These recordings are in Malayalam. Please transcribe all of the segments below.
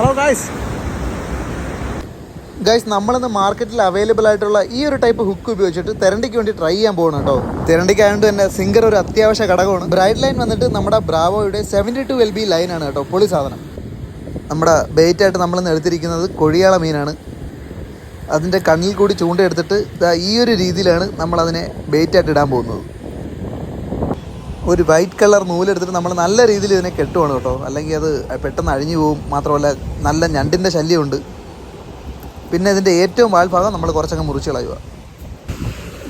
ഹലോ ഗായ്സ് ഗൈസ് നമ്മളിന്ന് മാർക്കറ്റിൽ അവൈലബിൾ ആയിട്ടുള്ള ഈ ഒരു ടൈപ്പ് ഹുക്ക് ഉപയോഗിച്ചിട്ട് തെരണ്ടിക്ക് വേണ്ടി ട്രൈ ചെയ്യാൻ പോകണം കേട്ടോ. തെരണ്ടിക്ക് ആയതുകൊണ്ട് തന്നെ സിംഗർ ഒരു അത്യാവശ്യ ഘടകമാണ്. ബ്രൈറ്റ് ലൈൻ വന്നിട്ട് നമ്മുടെ ബ്രാവോയുടെ സെവന്റി ടു എൽ ബി ലൈനാണ് കേട്ടോ പൊളി സാധനം. നമ്മുടെ ബെയ്റ്റ് ആയിട്ട് നമ്മളിന്ന് എടുത്തിരിക്കുന്നത് കൊഴിയാള മീനാണ്. അതിന്റെ കണ്ണിൽ കൂടി ചൂണ്ടയെടുത്തിട്ട് ഈ ഒരു രീതിയിലാണ് നമ്മളതിനെ ബെയ്റ്റ് ആയിട്ട് ഇടാൻ പോകുന്നത്. ഒരു വൈറ്റ് കളർ നൂലെടുത്തിട്ട് നമ്മൾ നല്ല രീതിയിൽ ഇതിനെ കെട്ടുവാണ് കേട്ടോ. അല്ലെങ്കിൽ അത് പെട്ടെന്ന് അഴിഞ്ഞു പോകും മാത്രമല്ല നല്ല ഞണ്ടിന്റെ ശല്യമുണ്ട്. പിന്നെ ഇതിന്റെ ഏറ്റവും വാൽഭാഗം നമ്മൾ കുറച്ചങ്ങ് മുറിച്ച് കളയുക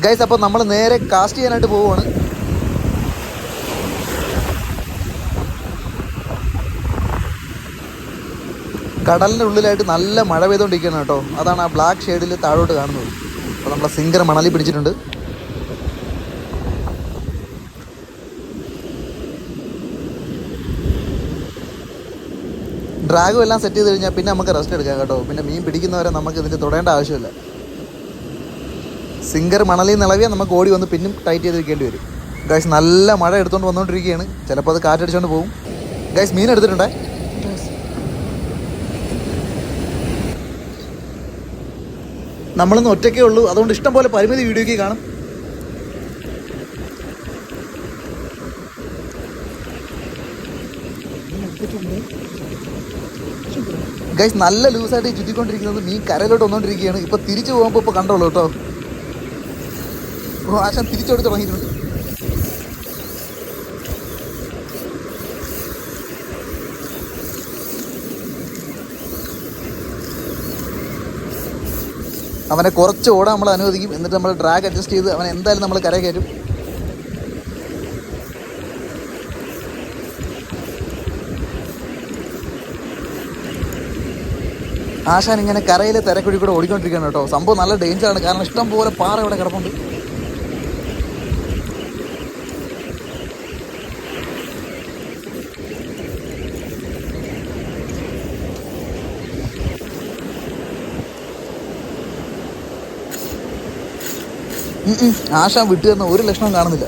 ഗൈസ് അപ്പോൾ നമ്മൾ നേരെ കാസ്റ്റ് ചെയ്യാനായിട്ട് പോവുകയാണ് കടലിന്റെ ഉള്ളിലായിട്ട് നല്ല മഴ പെയ്തുകൊണ്ടിരിക്കുകയാണ് കേട്ടോ. അതാണ് ആ ബ്ലാക്ക് ഷെയ്ഡിൽ താഴോട്ട് കാണുന്നത്. അപ്പോൾ നമ്മളെ സിംഗർ മണലി പിടിച്ചിട്ടുണ്ട്. ഡ്രാഗും എല്ലാം സെറ്റ് ചെയ്ത് കഴിഞ്ഞാൽ പിന്നെ നമുക്ക് റെസ്റ്റ് എടുക്കാം കേട്ടോ. പിന്നെ മീൻ പിടിക്കുന്നവരെ നമുക്ക് ഇതിന്റെ തൊടേണ്ട ആവശ്യമില്ല. സിംഗർ മണലിൽ നിളവിയാൽ നമുക്ക് ഓടി വന്ന് പിന്നും ടൈറ്റ് ചെയ്ത് വെക്കേണ്ടി വരും. ഗൈസ് നല്ല മഴ എടുത്തുകൊണ്ട് വന്നുകൊണ്ടിരിക്കുകയാണ് ചിലപ്പോൾ അത് കാറ്റടിച്ചുകൊണ്ട് പോകും. ഗൈസ് മീൻ എടുത്തിട്ടുണ്ടേ? നമ്മളിന്ന് ഒറ്റയ്ക്കേ ഉള്ളൂ. അതുകൊണ്ട് ഇഷ്ടം പോലെ പരിമിതി വീഡിയോയ്ക്ക് കാണും. ഗൈസ് നല്ല ലൂസായിട്ട് ചുറ്റിക്കൊണ്ടിരിക്കുന്നത് മീൻ കരയിലോട്ട് വന്നുകൊണ്ടിരിക്കുകയാണ് ഇപ്പൊ തിരിച്ചു പോകുമ്പോൾ ഇപ്പൊ കണ്ടോളൂ കേട്ടോ. ഓ ആശാൻ തിരിച്ചോടി തുടങ്ങിയിട്ടുണ്ട്. അവനെ കുറച്ച് ഓടാൻ നമ്മൾ അനുവദിക്കും. എന്നിട്ട് നമ്മൾ ഡ്രാഗ് അഡ്ജസ്റ്റ് ചെയ്ത് അവനെ എന്തായാലും നമ്മൾ കര കയറ്റും. ആശാൻ ഇങ്ങനെ കരയിലെ തിരക്കുഴി കൂടെ ഓടിക്കൊണ്ടിരിക്കുകയാണ് കേട്ടോ. സംഭവം നല്ല ഡേഞ്ചറാണ് കാരണം ഇഷ്ടം പോലെ പാറ ഇവിടെ കിടപ്പുണ്ട്. ആശാൻ വിട്ടു തന്ന ഒരു ലക്ഷണം കാണുന്നില്ല.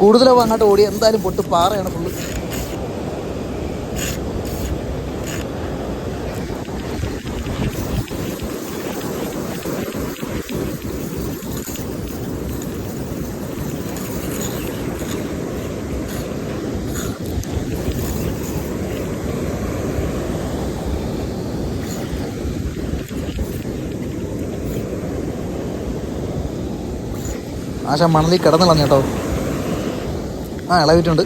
കൂടുതലാവും അങ്ങോട്ട് ഓടി എന്തായാലും പൊട്ട് പാറയാണ് ഫുള്ള് ആശാ മണലിൽ കിടന്നു കളഞ്ഞു കേട്ടോ. ആ ഇളവിട്ടുണ്ട്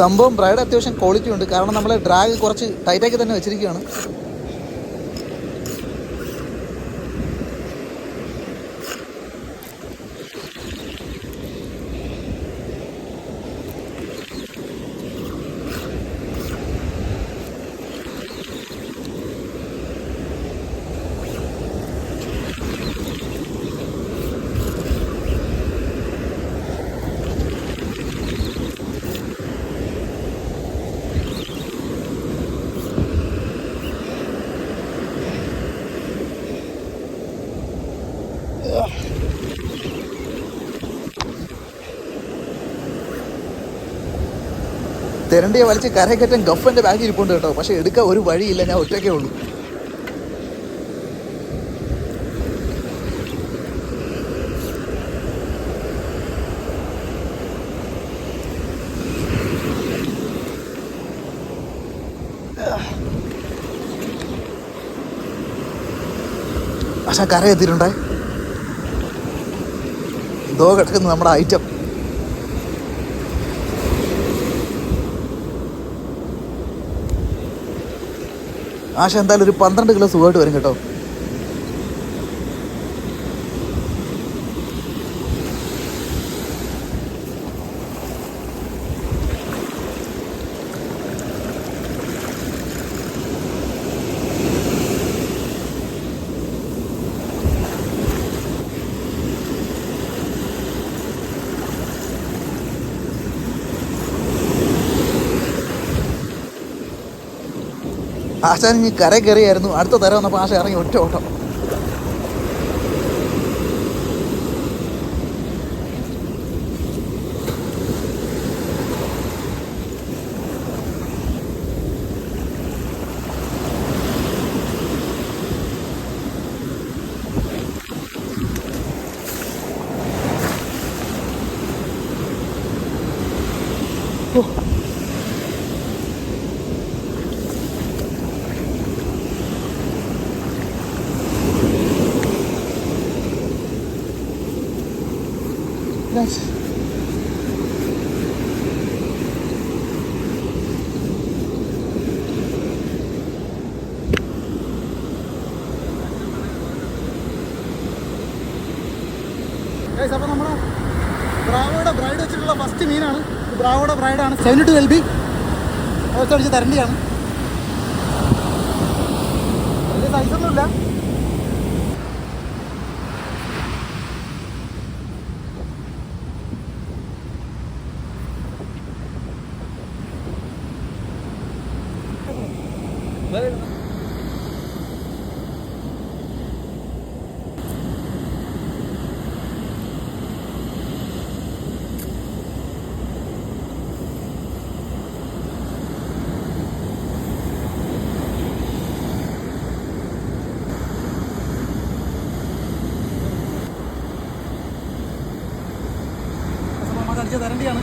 സംഭവം ബ്രൈഡ് അത്യാവശ്യം ക്വാളിറ്റി ഉണ്ട്. കാരണം നമ്മൾ ഡ്രാഗ് കുറച്ച് ടൈറ്റാക്കി തന്നെ വെച്ചിരിക്കുകയാണ്. തെരണ്ടിയെ വലിച്ച് കരകയറ്റം ഗഫന്റെ ബാഗിൽ ഇരിപ്പുണ്ട് കേട്ടോ. പക്ഷെ എടുക്കാൻ ഒരു വഴിയില്ല ഞാൻ ഒറ്റയ്ക്കേ ഉള്ളൂ. പക്ഷെ കര എത്തിയിട്ടുണ്ടേ എന്തോ കിടക്കുന്നു നമ്മുടെ ഐറ്റം. ആശ എന്തായാലും ഒരു പന്ത്രണ്ട് കിലോ സുഖമായിട്ട് വരും കേട്ടോ. ആശാൻ ഇനി കര കയറിയായിരുന്നു അടുത്ത തര വന്നപ്പോൾ ആശ ഇറങ്ങി ഒറ്റ ഓട്ടം. അപ്പോൾ നമ്മുടെ ബ്രാവോയുടെ ബ്രൈഡ് വെച്ചിട്ടുള്ള ഫസ്റ്റ് മീനാണ്. ബ്രാവോയുടെ ബ്രൈഡാണ് സെവന്റി ടു എൽ ബി വെച്ചടിച്ച് തരണ്ടിയാണ്. വലിയ സൈസൊന്നുമില്ല നമുക്ക് അടിച്ച് തരണ്ടിയാണ്